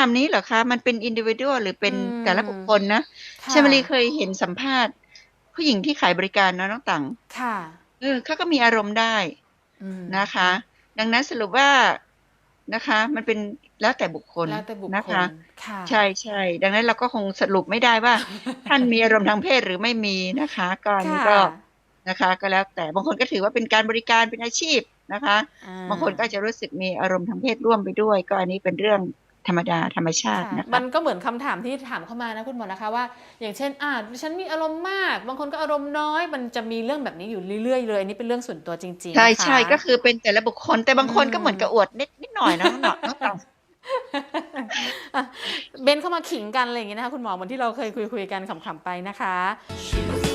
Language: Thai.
ามนี้เหรอคะ มันเป็นอินดิวิ u a l หรือเป็นอืมแต่ละบุคคลนะค่ะชมรีเคยเห็นสัมภาษณ์ ผู้หญิงที่ขายบริการเนอะน้องตังค่ะเออเขาก็มีอารมณ์ได้อืมนะคะ ดังนั้นสรุปว่านะคะ มันเป็นแล้วแต่บุคคลแล้วแต่บุคนะคลคะค่ะใช่ใช่ดังนั้นเราก็คงสรุปไม่ได้ว่า ท่านมีอารมณ์ทางเพศหรือไม่มีนะคะก็อันนี้ค่ะก็นะคะ ก็แล้วแต่บางคนก็ถือว่าเป็นการบริการเป็นอาชีพนะคะอ่บางคนก็จะรู้สึกมีอารมณ์ทางเพศร่วมไปด้วย ก็อันนี้เป็นเรื่อง ธรรมดาธรรมชาติค่ะนะคะมันก็เหมือนคำถามที่ถามเข้ามานะคุณหมอนะคะว่า อย่างเช่นอ่าดิฉันมีอารมณ์มาก บางคนก็อารมณ์น้อย มันจะมีเรื่องแบบนี้อยู่เรื่อยๆเลยอันนี้เป็นเรื่องส่วนตัวจริงๆใช่นะคะใช่ก็คือเป็นแต่ละบุคคลแต่บางคนอืมก็เหมือนกับอวดนิดนิดหน่อยนะน้องหนอน้องต่องอะเบนเข้ามาขิงกันอะไรอย่างเงี้ยนะคะคุณหมอเหมือนที่เราเคยคุยๆกันขำๆไปนะคะ